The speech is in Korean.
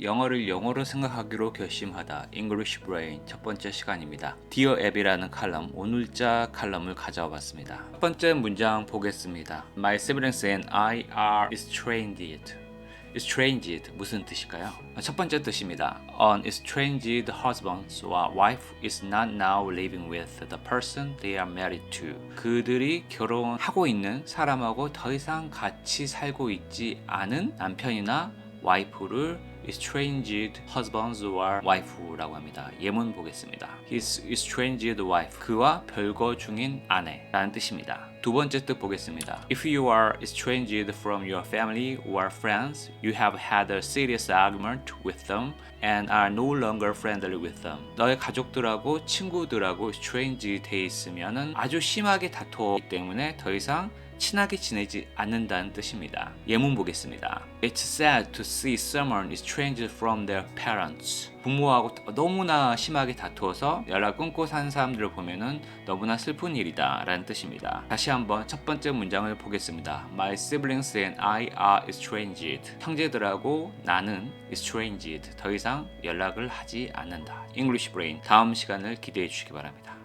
영어를 영어로 생각하기로 결심하다 English Brain 첫 번째 시간입니다. Dear 앱이라는 칼럼 오늘자 칼럼을 가져와 봤습니다. 첫 번째 문장 보겠습니다. My siblings and I are estranged. estranged 무슨 뜻일까요? 첫 번째 뜻입니다. An estranged husband or wife is not now living with the person they are married to. 그들이 결혼하고 있는 사람하고 더 이상 같이 살고 있지 않은 남편이나 와이프를 estranged husbands or wife라고 합니다. 예문 보겠습니다. His estranged wife. 그와 별거 중인 아내라는 뜻입니다. 두 번째 뜻 보겠습니다. If you are estranged from your family or friends, you have had a serious argument with them and are no longer friendly with them. 너의 가족들하고 친구들하고 estranged 돼 있으면은 아주 심하게 다투기 때문에 더 이상 친하게 지내지 않는다는 뜻입니다. 예문 보겠습니다. It's sad to see someone estranged from their parents. 부모하고 너무나 심하게 다투어서 연락 끊고 사는 사람들을 보면은 너무나 슬픈 일이다 라는 뜻입니다. 다시 한번 첫 번째 문장을 보겠습니다. My siblings and I are estranged. 형제들하고 나는 estranged. 더 이상 연락을 하지 않는다. English Brain 다음 시간을 기대해 주시기 바랍니다.